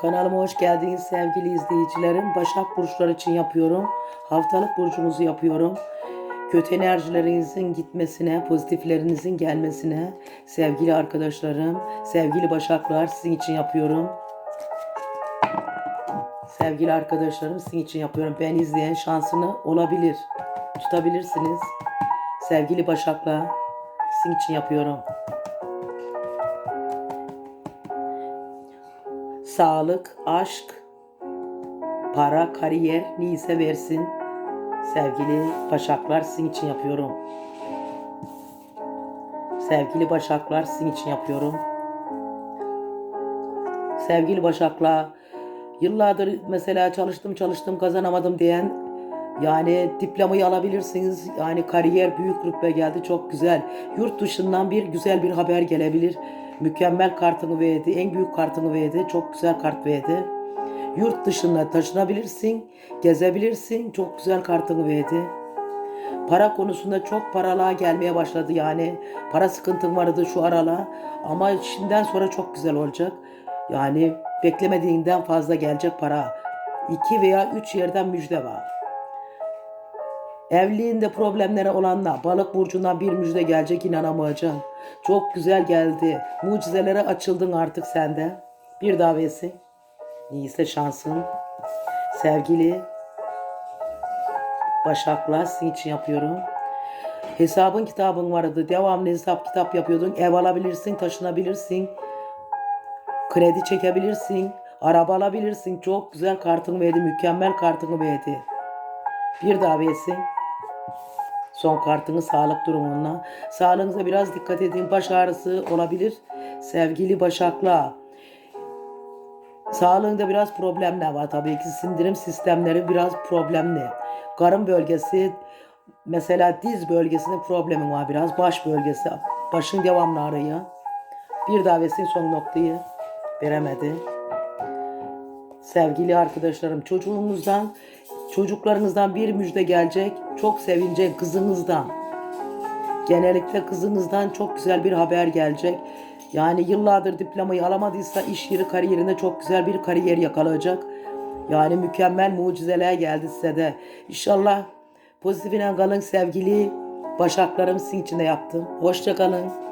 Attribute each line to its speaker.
Speaker 1: Kanalıma hoş geldiniz sevgili izleyicilerim. Başak burçları için yapıyorum. Haftalık burcunuzu yapıyorum. Kötü enerjilerinizin gitmesine, pozitiflerinizin gelmesine sevgili arkadaşlarım, sevgili başaklar sizin için yapıyorum. Sevgili arkadaşlarım sizin için yapıyorum. Ben izleyen şansını olabilir. Tutabilirsiniz. Sevgili başaklar sizin için yapıyorum. Sağlık, aşk, para, kariyer neyse versin. Sevgili Başaklar sizin için yapıyorum. Sevgili Başaklar sizin için yapıyorum. Sevgili Başaklar, yıllardır mesela çalıştım çalıştım kazanamadım diyen yani diplomayı alabilirsiniz. Yani kariyer büyük rütbe geldi çok güzel. Yurt dışından bir güzel bir haber gelebilir. Mükemmel kartını verdi. En büyük kartını verdi. Çok güzel kart verdi. Yurt dışına taşınabilirsin. Gezebilirsin. Çok güzel kartını verdi. Para konusunda çok paralığa gelmeye başladı yani. Para sıkıntın vardı şu arala. Ama şimdiden sonra çok güzel olacak. Yani beklemediğinden fazla gelecek para. İki veya üç yerden müjde var. Evliliğinde problemleri olanlar balık burcundan bir müjde gelecek inanamayacaksın. Çok güzel geldi. Mucizelere açıldın artık sende. Bir davesi. Neyse şansın. Sevgili Başaklar sizin için yapıyorum. Hesabın kitabın vardı. Devamlı hesap kitap yapıyordun. Ev alabilirsin, taşınabilirsin. Kredi çekebilirsin. Araba alabilirsin. Çok güzel kartını verdi. Mükemmel kartını verdi. Bir davesi. Son kartını sağlık durumunla. Sağlığınıza biraz dikkat edin. Baş ağrısı olabilir. Sevgili Başaklar. Sağlığında biraz problemler var tabii ki. Sindirim sistemleri biraz problemli. Karın bölgesi mesela diz bölgesinde problemin var biraz. Baş bölgesi. Başın devamlı ağrıyor. Bir davetin son noktayı veremedi. Sevgili arkadaşlarım çocuğunuzdan çocuklarınızdan bir müjde gelecek. Çok sevinecek kızınızdan. Genellikle kızınızdan çok güzel bir haber gelecek. Yani yıllardır diplomayı alamadıysa iş yeri kariyerinde çok güzel bir kariyer yakalayacak. Yani mükemmel mucizeler geldi size de. İnşallah pozitifine kalın sevgili başaklarım sizin için de yaptım. Hoşça kalın.